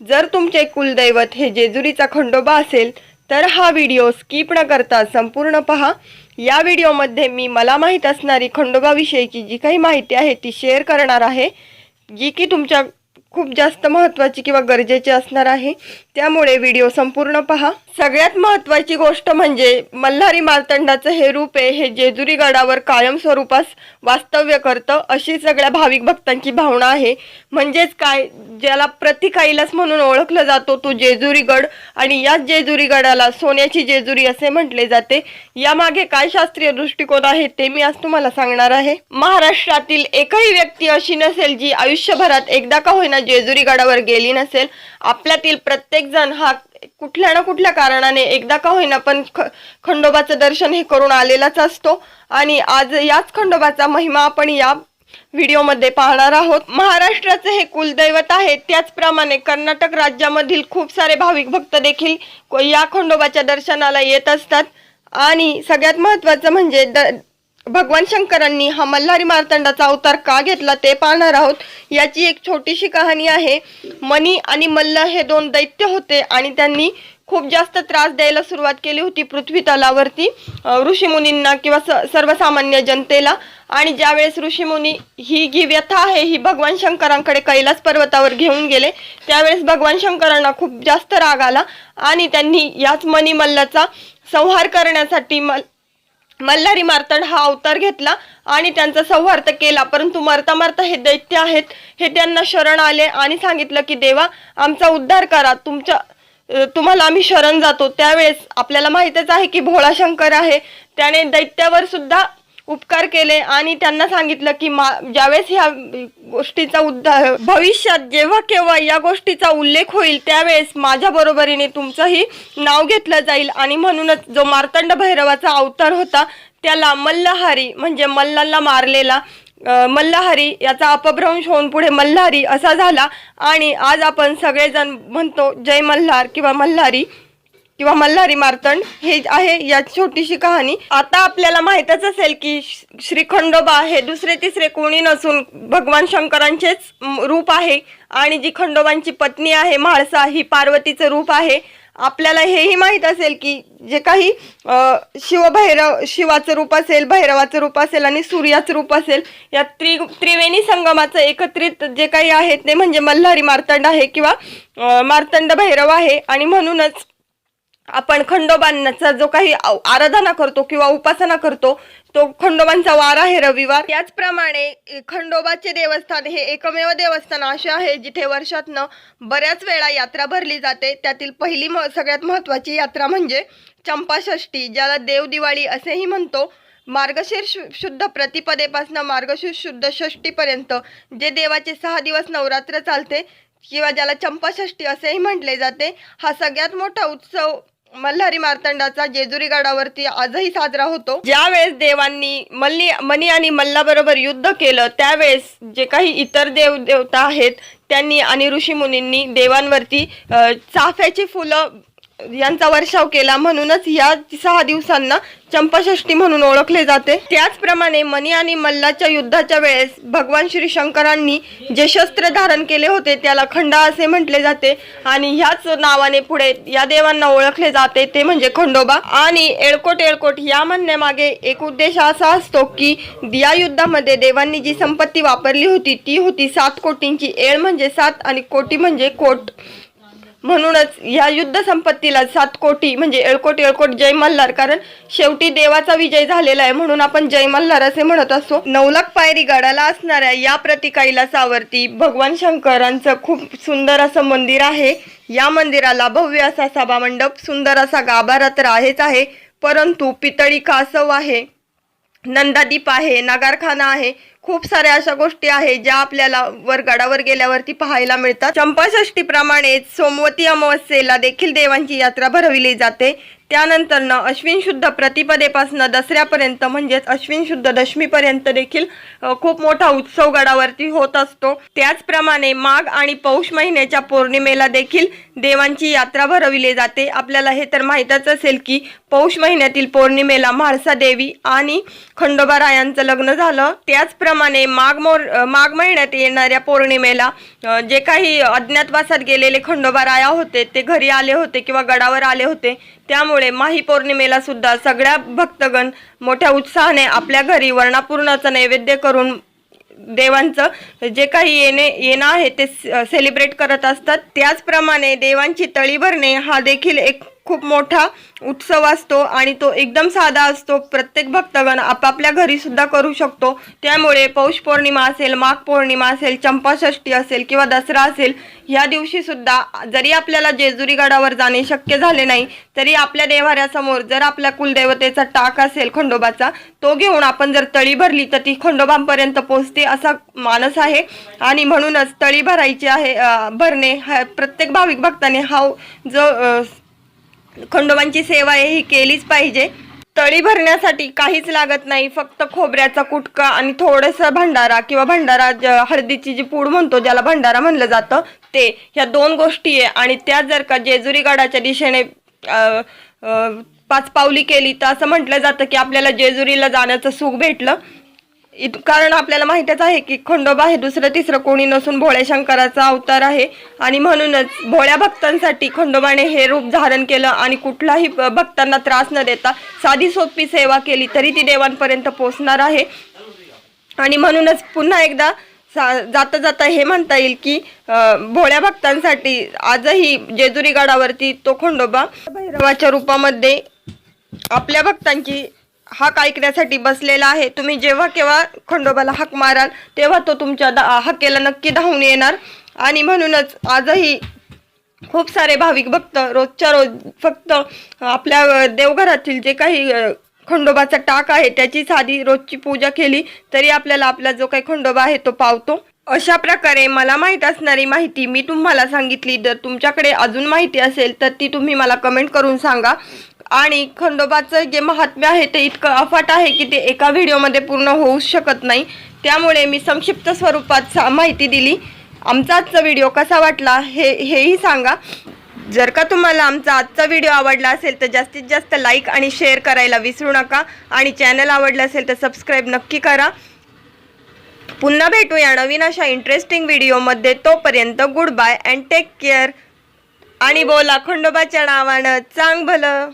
जर तुमचे कुलदैवत हे जेजुरीचा खंडोबा असेल तर हा व्हिडिओ स्किप न करता संपूर्ण पहा. या व्हिडिओमध्ये मी मला माहीत असणारी खंडोबाविषयीची जी काही माहिती आहे ती शेअर करणार आहे जी की तुमच्या खूप जास्त महत्त्वाची किंवा गरजेची असणार आहे. त्यामुळे व्हिडिओ संपूर्ण पहा. सगळ्यात महत्त्वाची गोष्ट म्हणजे मल्हारी मार्तंडाचं हे रूप आहे हे जेजुरी गडावर कायमस्वरूपास वास्तव्य करतं अशी सगळ्या भाविक भक्तांची भावना आहे. म्हणजेच काय? ज्याला प्रतिकाईलास म्हणून ओळखलं जातो तो जेजुरी गड आणि याच जेजुरी गडाला सोन्याची जेजुरी असे म्हटले जाते. यामागे काय शास्त्रीय दृष्टिकोन आहे ते मी आज तुम्हाला सांगणार आहे. महाराष्ट्रातील एकही व्यक्ती अशी नसेल जी आयुष्यभरात एकदा का होईना जेजुरी गडावर गेली नसेल आपल्यातील प्रत्येक जण हा कुठल्या ना कुठल्या कारणाने एकदा का होईना पण ख खंडोबाचं दर्शन हे करून आलेलाच असतो. आणि आज याच खंडोबाचा महिमा आपण या व्हिडिओमध्ये पाहणार आहोत. महाराष्ट्राचे हे कुलदैवत आहे त्याचप्रमाणे कर्नाटक राज्यामधील खूप सारे भाविक भक्त देखील या खंडोबाच्या दर्शनाला येत असतात. आणि सगळ्यात महत्त्वाचं म्हणजे द भगवान शंकरांनी हा मल्हारी मार्तंडाचा अवतार का घेतला ते पाहणार आहोत. याची एक छोटीशी कहाणी आहे. मनी आणि मल्ल हे दोन दैत्य होते आणि त्यांनी खूप जास्त त्रास द्यायला सुरुवात केली होती पृथ्वी तलावरती ऋषीमुनींना किंवा स सर्वसामान्य जनतेला. आणि ज्यावेळेस ऋषीमुनी ही जी व्यथा आहे ही भगवान शंकरांकडे कैलास पर्वतावर घेऊन गेले त्यावेळेस भगवान शंकरांना खूप जास्त राग आला आणि त्यांनी याच मनी मल्लाचा संहार करण्यासाठी मल मल्हारी मार्तंड हा अवतार घेतला आणि त्यांचा सौहार्द केला. परंतु मरता मरता हे दैत्य आहेत हे त्यांना शरण आले आणि सांगितलं की देवा आमचा उद्धार करा. तुमच्या तुम्हाला आम्ही शरण जातो. त्यावेळेस आपल्याला माहीतच आहे की भोळा शंकर आहे. त्याने दैत्यावर सुद्धा उपकार केले आणि त्यांना सांगितलं की मा ज्यावेळेस ह्या गोष्टीचा उद्धार भविष्यात जेव्हा केव्हा या गोष्टीचा उल्लेख होईल त्यावेळेस माझ्या बरोबरीने तुमचंही नाव घेतलं जाईल. आणि म्हणूनच जो मार्तंड भैरवाचा अवतार होता त्याला मल्लहारी म्हणजे मल्लाला मारलेला मल्लहारी याचा अपभ्रंश होऊन पुढे मल्हारी असा झाला. आणि आज आपण सगळेजण म्हणतो जय मल्हार किंवा मल्हारी. किंवा मल्हारी मार्तंड हे आहे या छोटीशी कहाणी. आता आपल्याला माहीतच असेल की श- श्री खंडोबा हे दुसरे तिसरे कोणी नसून भगवान शंकरांचेच रूप आहे. आणि जी खंडोबांची पत्नी आहे म्हाळसा ही पार्वतीचं रूप आहे. आपल्याला हेही माहीत असेल की जे काही शिवभैरव शिवाचं रूप असेल भैरवाचं रूप असेल आणि सूर्याचं रूप असेल या त्रि त्रिवेणी संगमाचं एकत्रित जे काही आहे ते म्हणजे मल्हारी मार्तंड आहे किंवा मार्तंड भैरव आहे. आणि म्हणूनच आपण खंडोबांचा जो काही आराधना करतो किंवा उपासना करतो तो खंडोबांचा वार आहे रविवार. त्याचप्रमाणे खंडोबाचे देवस्थान हे एकमेव देवस्थान असे आहे जिथे वर्षातनं बऱ्याच वेळा यात्रा भरली जाते. त्यातील पहिली म सगळ्यात महत्त्वाची यात्रा म्हणजे चंपाषष्ठी ज्याला देव दिवाळी असेही म्हणतो. मार्गशीर्ष शुद्ध प्रतिपदेपासून मार्गशीर्ष शुद्ध षष्टीपर्यंत जे देवाचे सहा दिवस नवरात्र चालते किंवा ज्याला चंपाषष्ठी असेही म्हटले जाते हा सगळ्यात मोठा उत्सव मल्हारी मार्तंडाचा जेजुरी गडावरती आजही साजरा होतो. ज्यावेळेस देवांनी मल्ली मनी आणि मल्लाबरोबर युद्ध केलं त्यावेळेस जे काही इतर देव देवता आहेत त्यांनी आणि ऋषीमुनींनी देवांवरती चाफ्याची फुलं यांचा वर्षाव केला म्हणूनच या सहा दिवसांना चंपाषष्ठी म्हणून ओळखले जाते. त्याचप्रमाणे मनी आणि मल्लाच्या युद्धाच्या वेळेस भगवान श्री शंकरांनी जे शस्त्र धारण केले होते त्याला खंडा असे म्हटले जाते आणि ह्याच नावाने पुढे या देवांना ओळखले जाते ते म्हणजे खंडोबा. आणि एळकोट एळकोट या म्हणण्यामागे एक उद्देश असा असतो की या युद्धामध्ये देवांनी जी संपत्ती वापरली होती ती होती सात कोटींची. एळ म्हणजे सात आणि कोटी म्हणजे कोट. म्हणूनच या युद्ध संपत्तीला सात कोटी म्हणजे एळकोट एळकोट जय मल्हार. कारण शेवटी देवाचा विजय झालेला आहे म्हणून आपण जय मल्हार असे म्हणत असतो. नवलक पायरी गडाला असणाऱ्या या प्रतिकाईलासावरती भगवान शंकरांचं खूप सुंदर असं मंदिर आहे. या मंदिराला भव्य असा सभामंडप सुंदर असा गाभारा तर आहेच आहे. परंतु पितळी कासव आहे नंदादीप आहे नगारखाना आहे. खूप साऱ्या अशा गोष्टी आहेत ज्या आपल्याला वरगडावर गेल्यावरती पाहायला मिळतात. चंपाषष्टी प्रमाणेच सोमवती अमावस्येला देखील देवांची यात्रा भरविली जाते. त्यानंतरनं अश्विन शुद्ध प्रतिपदेपासून दसऱ्यापर्यंत म्हणजेच अश्विन शुद्ध दशमीपर्यंत देखील खूप मोठा उत्सव गडावरती होत असतो. त्याचप्रमाणे माघ आणि पौष महिन्याच्या पौर्णिमेला देखील देवांची यात्रा भरविली जाते. आपल्याला हे तर माहीतच असेल की पौष महिन्यातील पौर्णिमेला म्हाळसा देवी आणि खंडोबा रायांचं लग्न झालं. त्याचप्रमाणे त्याचप्रमाणे माघ मोर माघ महिन्यात येणाऱ्या पौर्णिमेला जे काही अज्ञातवासात गेलेले खंडोबा राया होते ते घरी आले होते किंवा गडावर आले होते त्यामुळे माही पौर्णिमेला सुद्धा सगळ्या भक्तगण मोठ्या उत्साहाने आपल्या घरी वर्णापूर्णाचं नैवेद्य करून देवांचं जे काही येणे येणं आहे ते सेलिब्रेट करत असतात. त्याचप्रमाणे देवांची तळी भरणे हा देखील एक खूप मोठा उत्सव असतो आणि तो एकदम साधा असतो. प्रत्येक भक्तगण आपापल्या घरीसुद्धा करू शकतो. त्यामुळे पौष पौर्णिमा असेल माघ पौर्णिमा असेल चंपाषष्ठी असेल किंवा दसरा असेल ह्या दिवशीसुद्धा जरी आपल्याला जेजुरी गडावर जाणे शक्य झाले नाही तरी आपल्या देवाऱ्यासमोर जर आपल्या कुलदेवतेचा टाक असेल खंडोबाचा तो घेऊन आपण जर तळी भरली तर ती खंडोबांपर्यंत पोहोचते असा मानस आहे. आणि म्हणूनच तळी भरायची आहे भरणे हा प्रत्येक भाविक भक्ताने हा जो खंडोबांची सेवा ही केलीच पाहिजे. तळी भरण्यासाठी काहीच लागत नाही फक्त खोबऱ्याचा कुटका आणि थोडंसं भंडारा किंवा भंडारा हळदीची जी पूड म्हणतो ज्याला भंडारा म्हणलं जातं ते ह्या दोन गोष्टी आहे. आणि त्या जर का जेजुरी गडाच्या दिशेने पाच पावली केली तर असं म्हटलं जातं की आपल्याला जेजुरीला जाण्याचं सुख भेटलं. कारण आपल्याला माहितीच आहे की खंडोबा हे दुसरं तिसरं कोणी नसून भोळ्या शंकराचा अवतार आहे. आणि म्हणूनच भोळ्या भक्तांसाठी खंडोबाने हे रूप धारण केलं आणि कुठलाही भक्तांना त्रास न देता साधी सोपी सेवा केली तरी ती देवांपर्यंत पोहोचणार आहे. आणि म्हणूनच पुन्हा एकदा सा जाता जाता हे म्हणता येईल की भोळ्या भक्तांसाठी आजही जेजुरी गडावरती तो खंडोबा भैरवाच्या रूपामध्ये आपल्या भक्तांची हाक ऐकण्यासाठी बसलेला आहे. तुम्ही जेव्हा केव्हा खंडोबाला हाक माराल तेव्हा तो तुमच्या दा हाकेला नक्की धावून येणार. आणि म्हणूनच आजही खूप सारे भाविक भक्त रोजच्या रोज फक्त आपल्या देवघरातील जे काही खंडोबाचा टाक आहे त्याची साधी रोजची पूजा केली तरी आपल्याला आपला जो काही खंडोबा आहे तो पावतो. अशा प्रकारे मला माहीत असणारी माहिती मी तुम्हाला सांगितली. जर तुमच्याकडे अजून माहिती असेल तर ती तुम्ही मला कमेंट करून सांगा. आणि खंडोबाचं जे महात्म्य आहे ते इतकं अफाट आहे की ते एका व्हिडिओमध्ये पूर्ण होऊ शकत नाही. त्यामुळे मी संक्षिप्त स्वरूपात सा माहिती दिली. आमचा आजचा व्हिडिओ कसा वाटला हे हेही सांगा. जर का तुम्हाला आमचा आजचा व्हिडिओ आवडला असेल तर जास्तीत जास्त लाईक आणि शेअर करायला विसरू नका आणि चॅनल आवडलं असेल तर सबस्क्राईब नक्की करा. पुन्हा भेटूया नवीन अशा इंटरेस्टिंग व्हिडिओमध्ये. तोपर्यंत good bye and take care आणि बोला खंडोबाच्या नावानं चांग भलं.